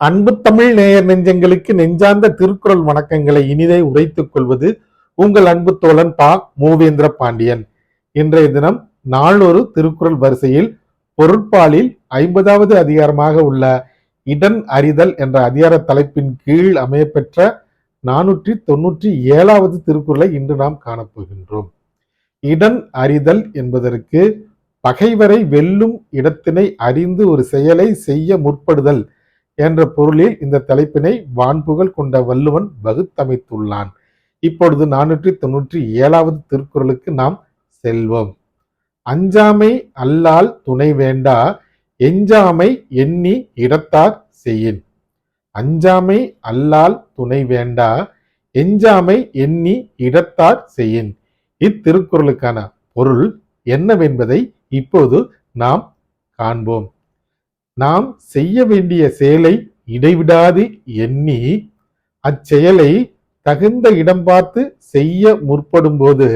அன்பு தமிழ் நேயர் நெஞ்சங்களுக்கு நெஞ்சார்ந்த திருக்குறள் வணக்கங்களை இனிதை உரைத்துக் கொள்வது உங்கள் அன்பு தோழன் பா. மூவேந்திர பாண்டியன். இன்றைய தினம் நாளொரு திருக்குறள் வரிசையில் பொருட்பாலில் ஐம்பதாவது அதிகாரமாக உள்ள இடன் அறிதல் என்ற அதிகார தலைப்பின் கீழ் அமையப்பெற்ற நானூற்றி தொன்னூற்றி ஏழாவது திருக்குறளை இன்று நாம் காணப்போகின்றோம். இடன் அறிதல் என்பதற்கு பகைவரை வெல்லும் இடத்தினை அறிந்து ஒரு செயலை செய்ய முற்படுதல் என்ற பொருளில் இந்த தலைப்பினை வான்புகள் கொண்ட வள்ளுவன் வகுத்தமைத்துள்ளான். இப்பொழுது நானூற்றி தொன்னூற்றி ஏழாவது திருக்குறளுக்கு நாம் செல்வோம். அஞ்சாமை அல்லால் துணை வேண்டா எஞ்சாமை எண்ணி இடத்தார் செய்யின். அஞ்சாமை அல்லால் துணை வேண்டா எஞ்சாமை எண்ணி இடத்தார் செய்யின். இத்திருக்குறளுக்கான பொருள் என்னவென்பதை இப்போது நாம் காண்போம். நாம் செய்ய வேண்டிய செயலை இடைவிடாது எண்ணி அச்செயலை தகுந்த இடம் பார்த்து செய்ய முற்படும்போது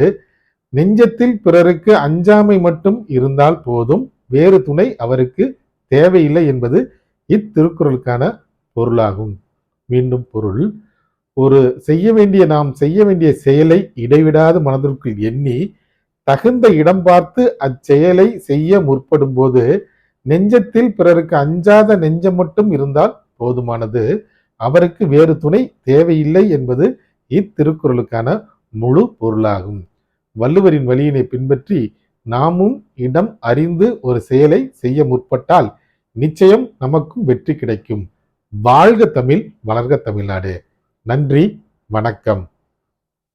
நெஞ்சத்தில் பிறருக்கு அஞ்சாமை மட்டும் இருந்தால் போதும். வேறு துணை அவருக்கு தேவையில்லை என்பது இத்திருக்குறளுக்கான பொருளாகும். மீண்டும் பொருள். ஒரு செய்ய வேண்டிய நாம் செய்ய வேண்டிய செயலை இடைவிடாது மனதிற்குள் எண்ணி தகுந்த இடம் பார்த்து அச்செயலை செய்ய முற்படும் போது நெஞ்சத்தில் பிறருக்கு அஞ்சாத நெஞ்சம் மட்டும் இருந்தால் போதுமானது. அவருக்கு வேறு துணை தேவையில்லை என்பது இத்திருக்குறளுக்கான முழு பொருளாகும். வள்ளுவரின் வழியினை பின்பற்றி நாமும் இடம் அறிந்து ஒரு செயலை செய்ய முற்பட்டால் நிச்சயம் நமக்கும் வெற்றி கிடைக்கும். வாழ்க தமிழ் வளர்க தமிழ்நாடு. நன்றி வணக்கம்.